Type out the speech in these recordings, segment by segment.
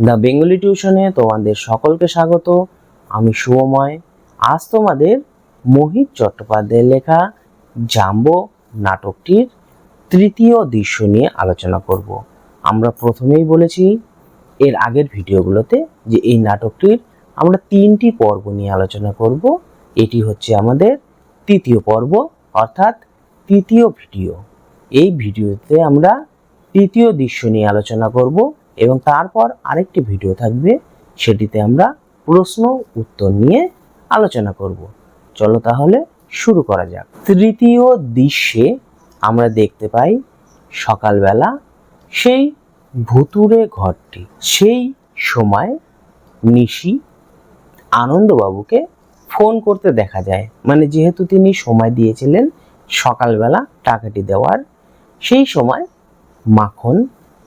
The Bengali টিউশনে তোমাদের সকলকে স্বাগত। আমি শুভময় আজ তোমাদের মোহিত চট্টোপাধ্যায়ের লেখা জাম্বো নাটকটির তৃতীয় দৃশ্য নিয়ে আলোচনা করব। আমরা প্রথমেই বলেছি এর আগের ভিডিওগুলোতে যে এই নাটকটির আমরা তিনটি পর্ব নিয়ে আলোচনা করব। এটি হচ্ছে আমাদের তৃতীয় পর্ব, অর্থাৎ তৃতীয় ভিডিও। এই ভিডিওতে আমরা তৃতীয় দৃশ্য নিয়ে আলোচনা করব। এবং তারপর আরেকটি ভিডিও থাকবে, সেটিতে আমরা প্রশ্ন উত্তর নিয়ে আলোচনা করব। চলো তাহলে শুরু করা যাক। তৃতীয় দৃশ্যে আমরা দেখতে পাই সকালবেলা সেই ভুতুরে ঘরটি। সেই সময় নিশি আনন্দবাবুকে ফোন করতে দেখা যায়। মানে যেহেতু তিনি সময় দিয়েছিলেন সকালবেলা টাকাটি দেওয়ার, সেই সময় মাখন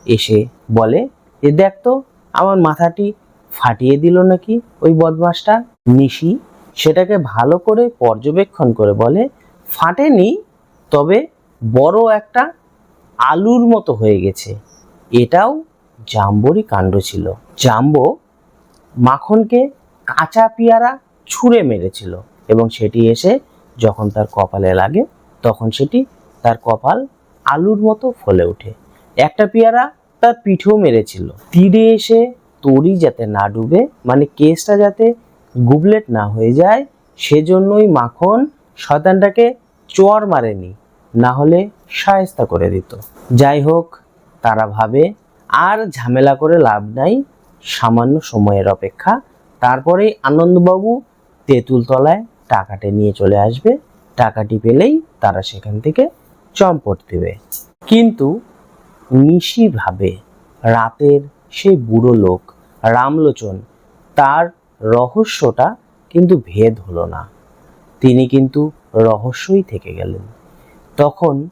এসে বলে যে দেখ তো, আমার মাথাটি ফাটিয়ে দিল নাকি ওই বদমাসটা? নিশি সেটাকে ভালো করে পর্যবেক্ষণ করে বলে, ফাটেনি, তবে বড় একটা আলুর মতো হয়ে গেছে। এটাও জাম্বরই কাণ্ড ছিল। জাম্বো মাখনকে কাঁচা পেয়ারা ছুঁড়ে মেরেছিল এবং সেটি এসে যখন তার কপালে লাগে, তখন সেটি তার কপাল আলুর মতো ফলে ওঠে। একটা পেয়ারা তার পিঠেও মেরেছিল। তীরে এসে তরি যাতে না ডুবে মানে কেসটা যাতে গুবলেট না হয়ে যায়, সেজন্যই মাখন শয়তানটাকে চর মারেনি, না হলে সায়স্তা করে দিত। যাই হোক, তারা ভাবে আর ঝামেলা করে লাভ নাই, সামান্য সময়ের অপেক্ষা। তারপরেই আনন্দবাবু তেঁতুলতলায় টাকাটা নিয়ে চলে আসবে। টাকাটি পেলেই তারা সেখান থেকে চম্পট দেবে। কিন্তু নিশি ভাবে রাতের সেই বুড়ো লোক রামলোচন, তার রহস্যটা কিন্তু ভেদ হলো না। তিনি কিন্তু রহস্যই থেকে গেলেন। তখন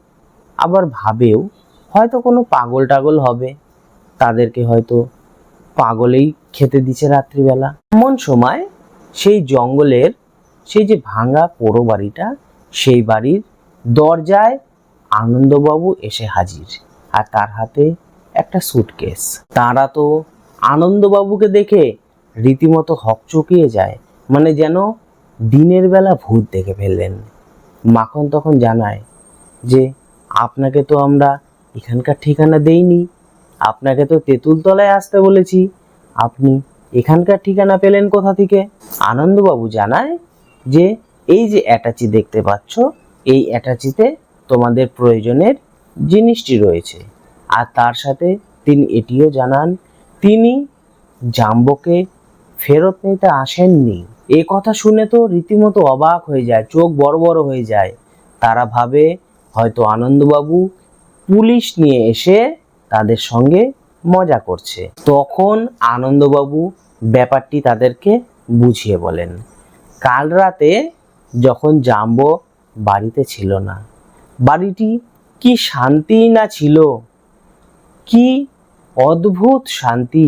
আবার ভাবেও হয়তো কোনো পাগল টাগল হবে। তাদেরকে হয়তো পাগলেই খেতে দিচ্ছে রাত্রিবেলা। এমন সময় সেই জঙ্গলের সেই যে ভাঙা পোড়ো বাড়িটা, সেই বাড়ির দরজায় আনন্দবাবু এসে হাজির। আর তার হাতে একটা সুটকেস তারা তো আনন্দবাবুকে দেখে রীতিমতো হকচকিয়ে যায় মানে যেন দিনের বেলা ভূত দেখে ফেললেন। মাখন তখন জানায় যে, আপনাকে তো আমরা এখানকার ঠিকানা দেইনি, আপনাকে তো তেঁতুলতলায় আসতে বলেছি, আপনি এখানকার ঠিকানা পেলেন কোথা থেকে? আনন্দবাবু জানায় যে, এই যে অ্যাটাচি দেখতে পাচ্ছ, এই অ্যাটাচিতে তোমাদের প্রয়োজনের জিনিসটি রয়েছে। আর তার সাথে তিনি এটিও জানান, তিনি জাম্বোকে ফেরত নিতে আসেননি। এ কথা শুনে তো রীতিমতো অবাক হয়ে যায়, চোখ বড় বড় হয়ে যায়। তারা ভাবে হয়তো আনন্দবাবু পুলিশ নিয়ে এসে তাদের সঙ্গে মজা করছে। তখন আনন্দবাবু ব্যাপারটি তাদেরকে বুঝিয়ে বলেন, কাল রাতে যখন জাম্বো বাড়িতে ছিল না, বাড়িটি কি শান্তি না ছিল? কি অদ্ভুত শান্তি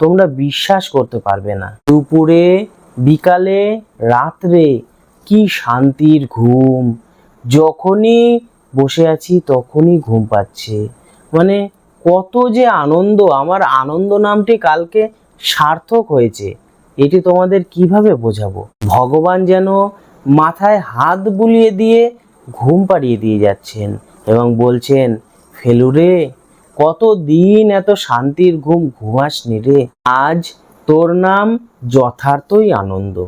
তোমরা বিশ্বাস করতে পারবে না। দুপুরে, বিকালে, রাত্রে কি শান্তির ঘুম? যখনই বসে আছি তখনই ঘুম পাচ্ছে। মানে কত যে আনন্দ, আমার আনন্দ নামটি কালকে সার্থক হয়েছে। এটি তোমাদের কীভাবে বোঝাবো? ভগবান যেন মাথায় হাত বুলিয়ে দিয়ে ঘুম পাড়িয়ে দিয়ে যাচ্ছেন। এবং বলছেন ফেলুরে কত দিন এত শান্তির ঘুম ঘুমাসনি রে? আজ তোর নাম যথার্থই আনন্দ।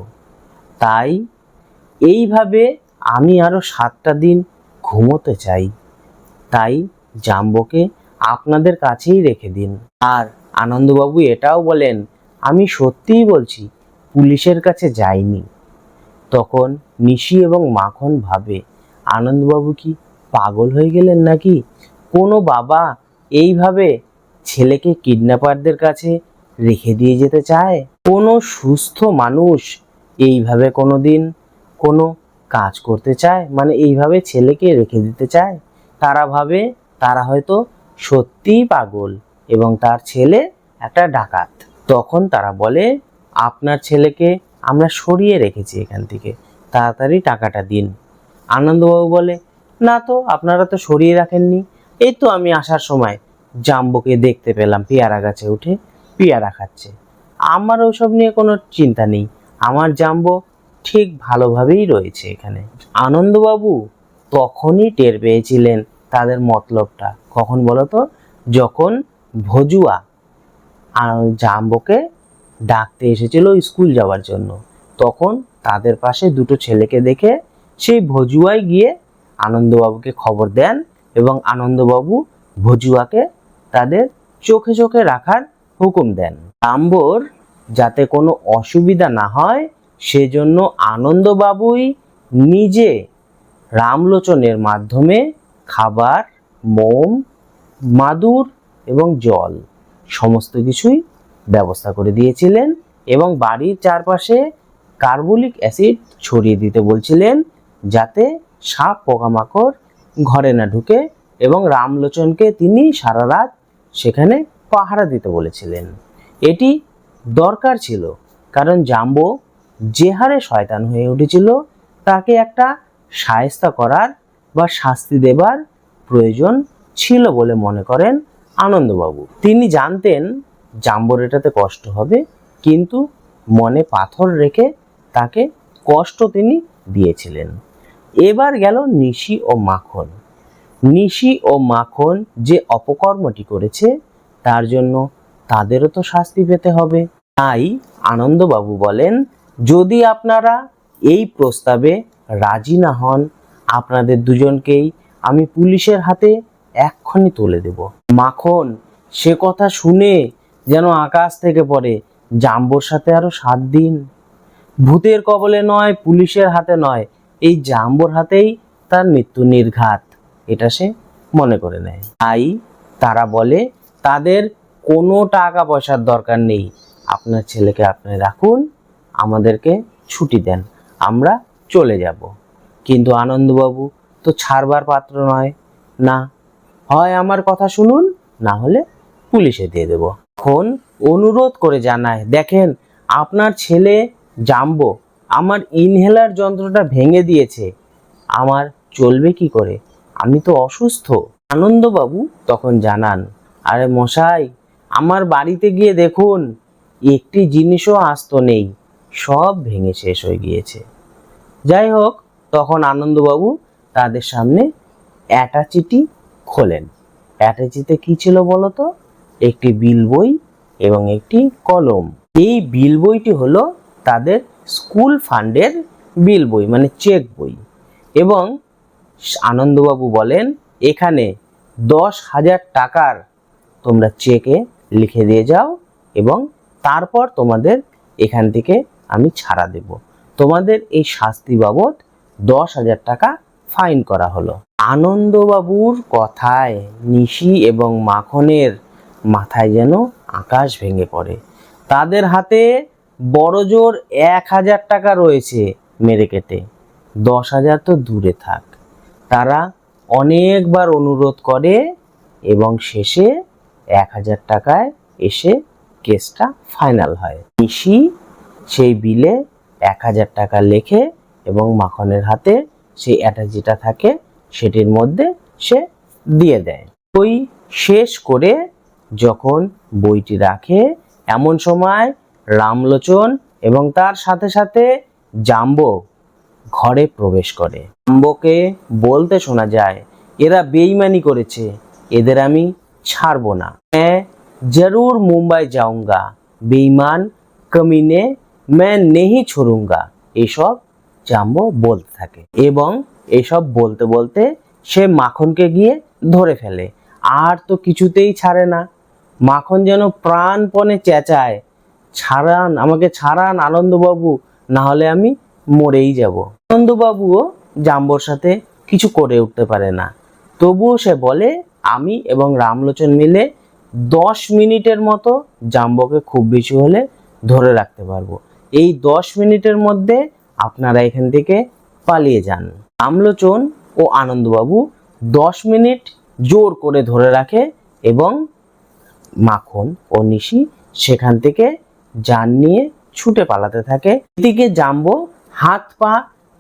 তাই এইভাবে আমি আরও সাতটা দিন ঘুমোতে চাই। তাই জাম্বোকে আপনাদের কাছেই রেখে দিন। আর আনন্দবাবু এটাও বলেন, আমি সত্যিই বলছি, পুলিশের কাছে যাইনি। তখন নিশি এবং মাখন ভাবে, আনন্দবাবু কি পাগল হয়ে গেলেন নাকি? কোনো বাবা এইভাবে ছেলেকে কিডন্যাপারদের কাছে রেখে দিয়ে যেতে চায়? কোনো সুস্থ মানুষ এইভাবে কোনো দিন কোনো কাজ করতে চায়? মানে এইভাবে ছেলেকে রেখে দিতে চায়? তারা ভাবে তারা হয়তো সত্যিই পাগল এবং তার ছেলে একটা ডাকাত। তখন তারা বলে, আপনার ছেলেকে আমরা সরিয়ে রেখেছি এখান থেকে। তাড়াতাড়ি টাকাটা দিন। আনন্দবাবু বলে না তো, আপনারা তো সরিয়ে রাখেননি। এই তো আমি আসার সময় জাম্বোকে দেখতে পেলাম, পেয়ারা গাছে উঠে পেয়ারা খাচ্ছে। আমার ওসব নিয়ে কোনো চিন্তা নেই। আমার জাম্বো ঠিক ভালোভাবেই রয়েছে এখানে। আনন্দবাবু তখনই টের পেয়েছিলেন তাদের মতলবটা। কখন বলো তো? যখন ভজুয়া জাম্বোকে ডাকতে এসেছিল স্কুল যাওয়ার জন্য। তখন তাদের পাশে দুটো ছেলেকে দেখে সেই ভজুয়ায় গিয়ে আনন্দবাবুকে খবর দেন এবং আনন্দবাবু ভজুয়াকে তাদের চোখে চোখে রাখার হুকুম দেন। জাম্বোর যাতে কোনো অসুবিধা না হয়, সেজন্য আনন্দবাবুই নিজে রামলোচনের মাধ্যমে খাবার, মোম, মাদুর এবং জল সমস্ত কিছুই ব্যবস্থা করে দিয়েছিলেন এবং বাড়ির চারপাশে কার্বলিক অ্যাসিড ছড়িয়ে দিতে বলছিলেন যাতে সাপ পোকামাকড় ঘরে না ঢুকে এবং রামলোচনকে তিনি সারা রাত সেখানে পাহারা দিতে বলেছিলেন। এটি দরকার ছিল, কারণ জাম্বো যে হারে শয়তান হয়ে উঠেছিল, তাকে একটা সায়স্তা করার বা শাস্তি দেবার প্রয়োজন ছিল বলে মনে করেন আনন্দবাবু। তিনি জানতেন জাম্বোর এটাতে কষ্ট হবে, কিন্তু মনে পাথর রেখে তাকে কষ্ট তিনি দিয়েছিলেন। এবার গেল নিশি ও মাখন। নিশি ও মাখন যে অপকর্মটি করেছে, তার জন্য তাদেরও তো শাস্তি পেতে হবে। তাই আনন্দবাবু বলেন, যদি আপনারা এই প্রস্তাবে রাজি না হন, আপনাদের দুজনকেই আমি পুলিশের হাতে এক্ষুনি তুলে দেব। মাখন সে কথা শুনে যেন আকাশ থেকে পড়ে, জাম্বোর সাথে আরও সাত দিন। ভূতের কবলে নয়, পুলিশের হাতে নয় এই জাম্বোর হাতেই তার মৃত্যু নির্ঘাত, এটা সে মনে করে নেয়। তাই তারা বলে, তাদের কোনো টাকা পয়সার দরকার নেই। আপনার ছেলেকে আপনি রাখুন, আমাদেরকে ছুটি দেন, আমরা চলে যাব। কিন্তু আনন্দবাবু তো ছাড়বার পাত্র নয়। না, হয় আমার কথা শুনুন, না হলে পুলিশে দিয়ে দেব। এখন অনুরোধ করে জানায়, দেখেন, আপনার ছেলে জাম্বো আমার ইনহেলার যন্ত্রটা ভেঙে দিয়েছে। আমার চলবে কি করে? আমি তো অসুস্থ। আনন্দবাবু তখন জানান, আরে মশাই, আমার বাড়িতে গিয়ে দেখুন, একটি জিনিসও আস্ত নেই, সব ভেঙে শেষ হয়ে গিয়েছে। যাই হোক, তখন আনন্দবাবু তাদের সামনে অ্যাটাচিটি খোলেন। অ্যাটাচিতে কি ছিল বলতো একটি বিল বই এবং একটি কলম। এই বিল বইটি হলো তাদের স্কুল ফান্ডের বিল বই মানে চেক বই। এবং আনন্দবাবু বলেন, এখানে দশ হাজার টাকার তোমরা চেকে লিখে দিয়ে যাও এবং তারপর তোমাদের এখান থেকে আমি ছাড়া দেব। তোমাদের এই শাস্তি বাবদ দশ হাজার টাকা ফাইন করা হলো। আনন্দবাবুর কথায় নিশি এবং মাখনের মাথায় যেন আকাশ ভেঙে পড়ে। তাদের হাতে বড় জোর এক হাজার টাকা রয়েছে মেরে কেটে। দশ হাজার তো দূরে থাক। তারা অনেকবার অনুরোধ করে এবং শেষে এক হাজার টাকায় এসে কেসটা ফাইনাল হয়। নিশি সেই বিলে এক হাজার টাকা লেখে এবং মাখনের হাতে সেই অ্যাটাচিটা থাকে, সেটির মধ্যে সে দিয়ে দেয়। বই শেষ করে যখন বইটি রাখে, এমন সময় রামলোচন এবং তার সাথে সাথে জাম্বো ঘরে প্রবেশ করে জাম্বোকে বলতে শোনা যায় এরা বেইমানি করেছে এদের আমি ছাড়বো না मैं जरूर मुंबई जाऊंगा বেইমান কমিনে मैं नहीं छोड़ूंगा এসব জাম্বো বলতে থাকে এবং এসব বলতে বলতে সে মাখনকে গিয়ে ধরে ফেলে আর তো কিছুতেই ছাড়ে না মাখন যেন প্রাণপণে চেঁচায় ছাড়ান, আমাকে ছাড়ান আনন্দবাবু না হলে আমি মরেই যাব। আনন্দবাবুও জাম্বোর সাথে কিছু করে উঠতে পারে না। তবুও সে বলে, আমি এবং রামলোচন মিলে দশ মিনিটের মতো জাম্বোকে খুব বেশি হলে ধরে রাখতে পারব। এই দশ মিনিটের মধ্যে আপনারা এখান থেকে পালিয়ে যান। রামলোচন ও আনন্দবাবু দশ মিনিট জোর করে ধরে রাখে এবং মাখন ও নিশি সেখান থেকে যান নিয়ে ছুটে পালাতে থাকে। এদিকে জাম্বো হাত পা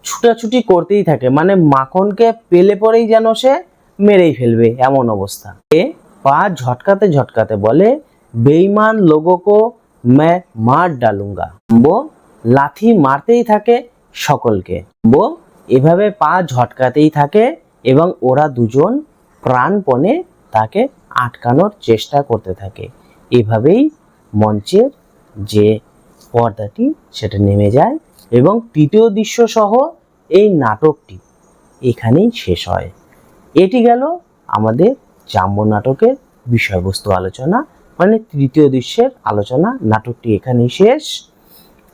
ছুটাছুটি করতেই থাকে মানে মাখনকে পেলে পরেই যেন সে মেরেই ফেলবে এমন অবস্থা। এ পা ঝটকাতে ঝটকাতে বলে বেইমান লোগোকো ম্যা মার ডালুঙ্গা। বো লাথি মারতেই থাকে সকলকে। বো এভাবে পা ঝটকাতেই থাকে এবং ওরা দুজন প্রাণপণে তাকে আটকানোর চেষ্টা করতে থাকে। এভাবেই মঞ্চের যে পর্দাটি সেটা নেমে যায় এবং তৃতীয় দৃশ্য সহ এই নাটকটি এখানেই শেষ হয়। এটি গেল আমাদের জাম্বো নাটকের বিষয়বস্তু আলোচনা মানে তৃতীয় দৃশ্যের আলোচনা। নাটকটি এখানেই শেষ।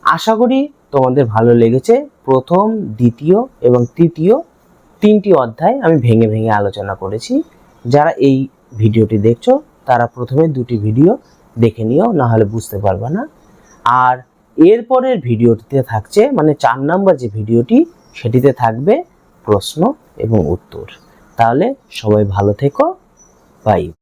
আশা করি তোমাদের ভালো লেগেছে। প্রথম, দ্বিতীয় এবং তৃতীয় তিনটি অধ্যায় আমি ভেঙে ভেঙে আলোচনা করেছি। যারা এই ভিডিওটি দেখছ, তারা প্রথমে দুটি ভিডিও দেখে নিও না হলে বুঝতে পারবে না। আর এরপরের ভিডিওটিতে থাকছে মানে চার নাম্বার যে ভিডিওটি, সেটিতে থাকবে প্রশ্ন এবং উত্তর। তাহলে সবাই ভালো থেকো, বাই।